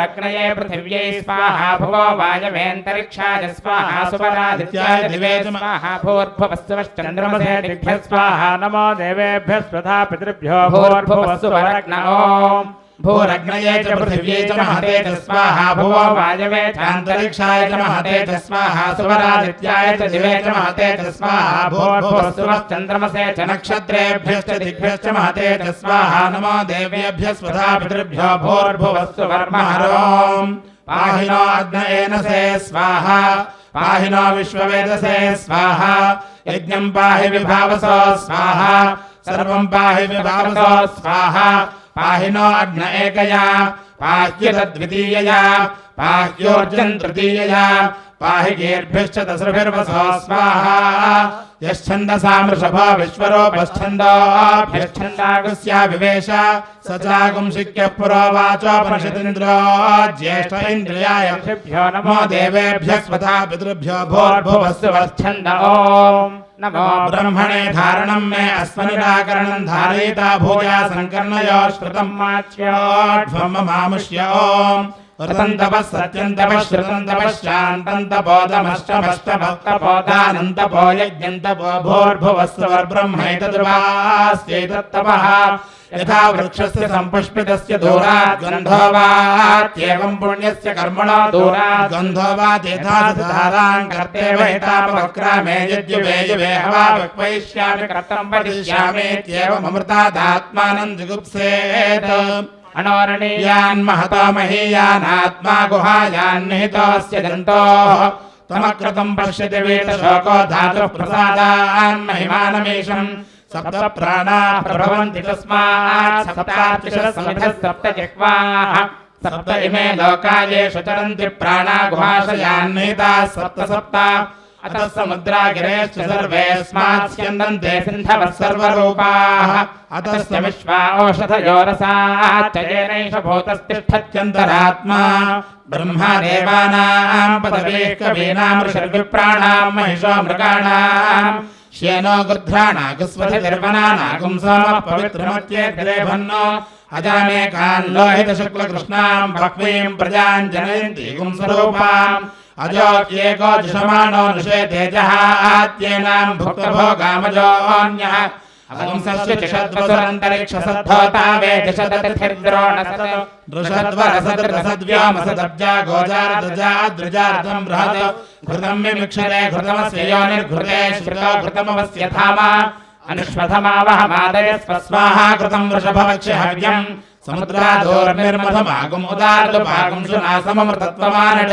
भूरग्नये पृथिव्यै स्वाहा भुवो वायवेऽन्तरिक्षाय स्वाहा सुपरादित्याय दिवे स्वाहा भूर्भुवस्सुवश्चन्द्रमसे दिभ्यः स्वाहा नमो देवेभ्यः स्वधा पितृभ्यो भूर्भुवस्सुवरग्न ॐ भूरग्नये च पृथिव्यै च महते च स्वाहा, भुवो वायवे चान्तरिक्षाय च महते च स्वाहा, सुवरादित्याय च दिवे च महते च स्वाहा भूर्भुवस्सुवश्चन्द्रमसे च नक्षत्रेभ्यश्च दिग्भ्यश्च महते च स्वाहा, नमो देवेभ्यः स्वधा पितृभ्यो भूर्भुवस्सुवर्महरोम् पाहि नो अग्नयेन से स्वाहा पाहि नो विश्ववेदसे स्वाहा यज्ञम् पाहि विभावसो स्वाहा सर्वम् पाहि विभावसो स्वाहा पाहि नो अग्न एकया पाह्यतद्वितीयया पाह्योर्जन् तृतीयया पाहि गेर्भिश्च दशभिर्वसो स्वाहा यश्छन्दसामृषभो विश्वरूपश्छन्दोभ्यश्छन्दागस्या विवेश। स चागुंशिक्यः पुरोवाचोपनिषदिन्द्रो ज्येष्ठ इन्द्रियाय नमो देवेभ्यः स्वधा पितृभ्यो ॐ नमो ब्रह्मणे धारणम् मे अस्मनिराकरणम् धारयिता भूया सङ्कर्णयो श्रुतम् माच्योढ्वम् मामुष्य ॐ ऋतम् तपः सत्यम् तपः श्रुतम् तपः शान्तम् तपोदमष्टमष्टभक्तपोदानम् तपो यज्ञम् तपो भूर्भुवस्सुवर्ब्रह्मैतदुर्वास्यैतत्तपः यथा वृक्षस्य सम्पुष्पितस्य दूरात् गन्धो वात्येवम् पुण्यस्य कर्मणो दूरात् गन्धो वा तेथा धारान् कर्तेव हितापवक्रामे यद्युवे युवे हवा वक्वयिष्यामि कर्तम् वदिष्यामीत्येवममृतादात्मानम् जुगुप्सेत् अणोरणीयान् महतो महीयानात्मा गुहायान् निहितोऽस्य जन्तोः त्वमकृतम् पश्यति वीतशोको धातुः प्रसादान् महिमानमीशम् सप्त प्राणाः प्रभवन्ति तस्मात् सप्तार्चिषः समिधः सप्त जिह्वाः सप्त इमे लोकायेषु चरन्ति प्राणा गुहाशयान्निहिताः सप्त सप्त अतः समुद्रा गिरेश्च सर्वेऽस्मात् स्यन्दन्ते सिन्धवः सर्वरूपाः अतस्य विश्वा ओषधयोरसाच्च येनैष भूतस्तिष्ठत्यन्तरात्मा ब्रह्मा देवानाम् पदवीः कवीनाम् ऋषर्विप्राणाम् महिषो मृगाणाम् श्येनो गृध्राणागस्वधिर्वनानागुं सोमः पवित्रमत्येभिरेभन्नो अजामेकान् लोहितशुक्लकृष्णाम् बह्वीम् प्रजाम् जनयन्ति अजोक्येको जुषमाणो नृषे तेजः आत्येनाम् भुक्तभोगामजोऽन्यः। अगुंसस्य चिषद्वसुरन्तरिक्षसद्धोता वेदिषदतिथिर्द्रोणसत् नृषद्वरसद्रसद्व्योमसदब्जा गोजारदजाद्रजार्दम् बृहत्। घृतम् विमिक्षरे घृतमस्य श्रुतो घृतमवस्य धामा अनुष्वधमावहमादय स्वस्वाहा कृतम् वृषभवक्ष्य हव्यम् समुद्रादोर्निर्मधमागुम् उदार्दुपागुम् सुनासममृतत्वमानट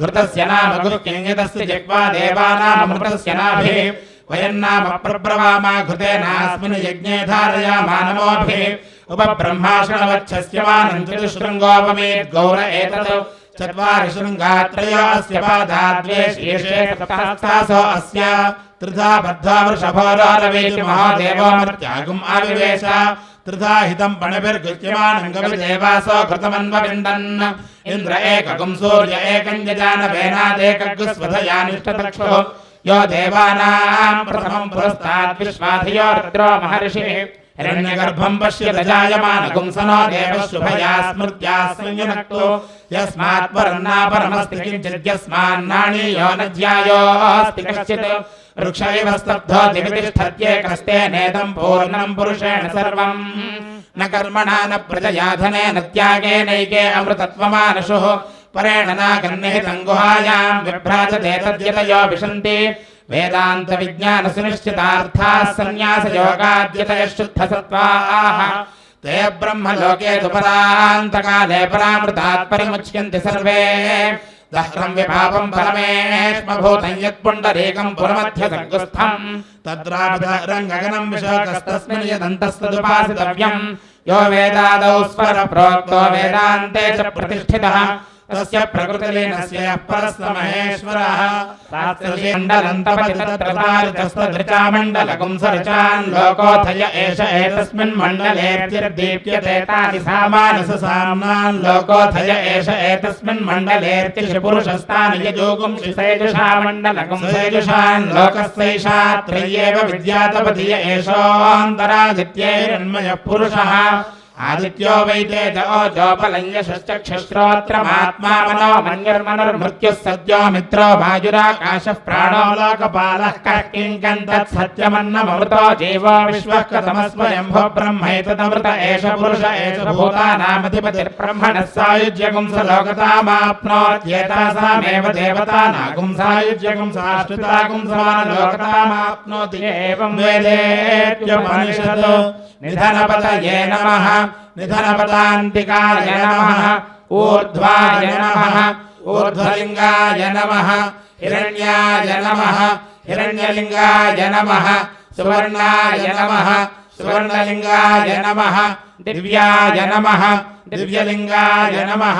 घृतस्य नाम गुरुकिङ्गितस्य जिह्वा देवानामृतस्य नाभिः वयन्नाम प्रब्रवामा घृतेनास्मिन् यज्ञे धारयामा नमोभिः उपब्रह्माशणवच्छस्यमानम् चतुशृङ्गोपमेत् गौर एतत् चत्वारि शृङ्गात्रयो अस्य पादाद्वे शीर्षे सप्तासो अस्य त्रिधा बद्धा वृषभोरारवेति महादेवोमर्त्यागुम् आविवेश त्रिधा हितम् पणिभिर्गुच्यमानम् गविदेवासो कृतमन्वविन्दन् इन्द्र एकगुम् सूर्य एकम् यजानवेनादेकगुस्वधयानिष्टतक्षुः यो देवानाम् प्रथमम् पुरस्तात् विश्वाधियो रुद्रो महर्षिः हिरण्यगर्भम् पश्यत जायमानगुंसनो देवः शुभया स्मृत्या संयुनक्तो यस्मात् परन्ना परन्नापरमस्ति किञ्चिद्यस्मान्नाणीयो न ध्यायोऽस्ति कश्चित् वृक्ष इव स्तब्धो दिवितिष्ठत्येकस्ते नेदम् पूर्णम् पुरुषेण सर्वम् न कर्मणा न प्रजया धनेन त्यागेनैके अमृतत्वमानशुः परेण नागन्निहितम् गुहायाम् विभ्राजते तद्यतयो विशन्ति वेदान्त विज्ञान सुनिश्चितार्थाः सन्न्यासयोगाद्यतयः शुद्धसत्त्वाः ते ब्रह्मलोके दुपरान्तकाले परामृतात् परिमुच्यन्ति सर्वे दह्रम् परमेश्म परमेष्मभूतम् यत्पुण्डरीकम् पुरमध्य सङ्गुस्थम् तद्रापदरङ्गगनम् विशोकस्तस्मिन् यदन्तस्तदुपासितव्यम्। यो वेदादौ स्वर प्रोक्तो वेदान्ते च प्रतिष्ठितः। तस्य प्रकृतिलीनस्य यः परस्य महेश्वरः मण्डलकुं सरचान् लोकोऽथय एष एतस्मिन् मण्डलेऽर्तिर्दीप्यते तानि सामानस लोकोऽथय एष एतस्मिन् मण्डलेऽर्तिषि पुरुषस्तानि यजोगुं सेजुषा लोकस्यैषा त्रय्येव विद्यातपधिय एषोऽन्तरादित्यैरन्मयः पुरुषः ఆదిత్యో వైతే దోపలంగశ్రోత్రమాత్మానో మన్యర్మనుర్మృత్యుః సద్యో మిత్రో వాయురాకాశ ప్రాణో లోకపాలః జీవో విశ్వః కథమస్వయంభో ఏష పురుష ఏష భూతానామధిపతిర్బ్రహ్మణः సాయుజ్యగుం స లోకతామాప్నోత్యేతాసామేవ దేవతానాగుం సాయుజ్యగుం సాష్టుతాగుం సమాన లోకతామాప్నోతి ఏవం निधनपदान्तिकाय नमः। ऊर्ध्वाय नमः। ऊर्ध्वलिङ्गाय नमः। हिरण्याय नमः। हिरण्यलिङ्गाय नमः। सुवर्णाय नमः। सुवर्णलिङ्गाय नमः। दिव्याय नमः। दिव्यलिङ्गाय नमः।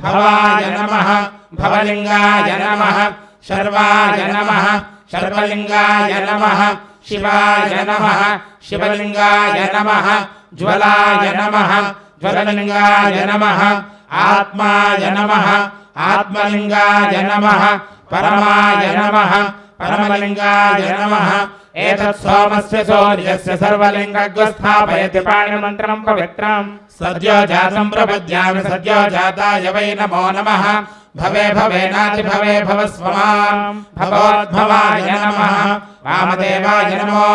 भवाय नमः। भवलिङ्गाय नमः। शर्वाय नमः। शर्वलिङ्गाय नमः। शिवाय नमः। शिवलिङ्गाय नमः। ज्वलाय नमः ज्वललिङ्गाय नमः आत्माय नमः आत्मलिङ्गाय नमः परमाय नमः परमलिङ्गाय नमः एतत् सोमस्य सूर्यस्य सर्वलिङ्गग्वस्थापयति पाणिमन्त्रम् पवित्रम् सद्यो जातम् प्रपद्यामि सद्यो जाताय वै नमो नमः भवे भवे भव स्वमाम् भवोद्भवाय नमः। वामदेवाय नमो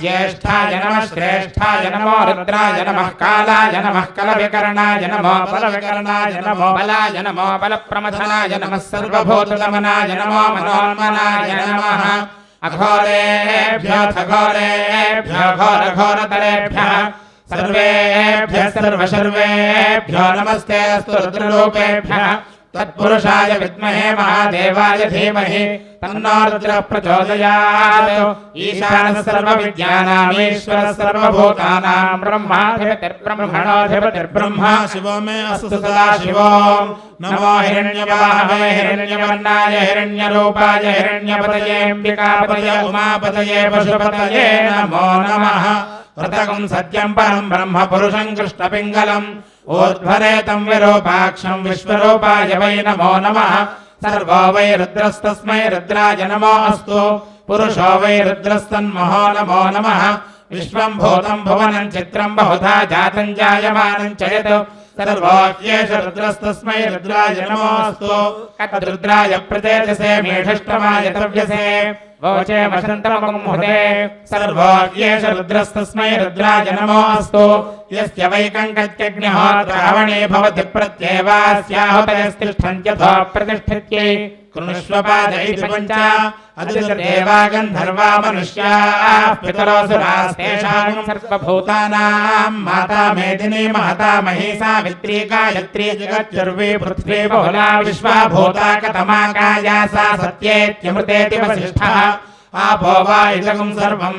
ज्येष्ठाय नमः, श्रेष्ठाय नमो, रुद्राय नमः, कालाय नमः, कलविकरणाय नमो, बलविकरणाय नमो, बलाय नमो, बलप्रमथनाय नमः, सर्वभूतदमनाय नमो, मनोन्मनाय नमः। अघोरेभ्यो घोरेभ्यो घोरघोरतरेभ्यः। सर्वेभ्यः सर्वशर्वेभ्यो नमस्ते अस्तु रुद्ररूपेभ्यः तत्पुरुषाय विद्महे महादेवाय धीमहि तन्नो रुद्रः प्रचोदयात् ईशानः सर्वविद्यानामीश्वरः सर्वभूतानां ब्रह्माधिपतिर्ब्रह्मणोऽधिपतिर्ब्रह्मा। शिवो मे अस्तु सदा शिवो नमो हिरण्यवाहवे हिरण्यवर्णाय हिरण्यरूपाय हिरण्यपतयेऽम्बिकापतये उमापतये, पशुपतये नमो नमः। व्रतकं सत्यं परं ब्रह्म पुरुषं कृष्णपिङ्गलम् ऊर्ध्वरेतं विरूपाक्षं विश्वरूपाय वै नमो नमः सर्वो वै रुद्रस्तस्मै रुद्राय नमो अस्तु पुरुषो वै रुद्रस्तन्महो नमो नमः विश्वं भूतं भुवनं चित्रं बहुधा जातं जायमानं च यत् सर्वोऽह्येष रुद्रस्तस्मै रुद्राय नमोऽस्तु कद्रुद्राय प्रचेतसे मेढष्टमाय वोचे हृदे सर्वोऽह्येष रुद्रस्तस्मै रुद्राय नमोऽस्तु यस्य वैकङ्कत्यग्निहोत्रावणे भवति प्रत्येवास्याहुतयस्तिष्ठन्त्यथो प्रतिष्ठित्यै। कृष्वपाद इति मनुष्याः माता मेदिनी महता मही सावित्री गायत्री जगच्चर्वी पृथ्वी बहुला विश्वा भूता काया सा सत्येत्यमृतेति वसिष्ठः। आपो वा सर्वं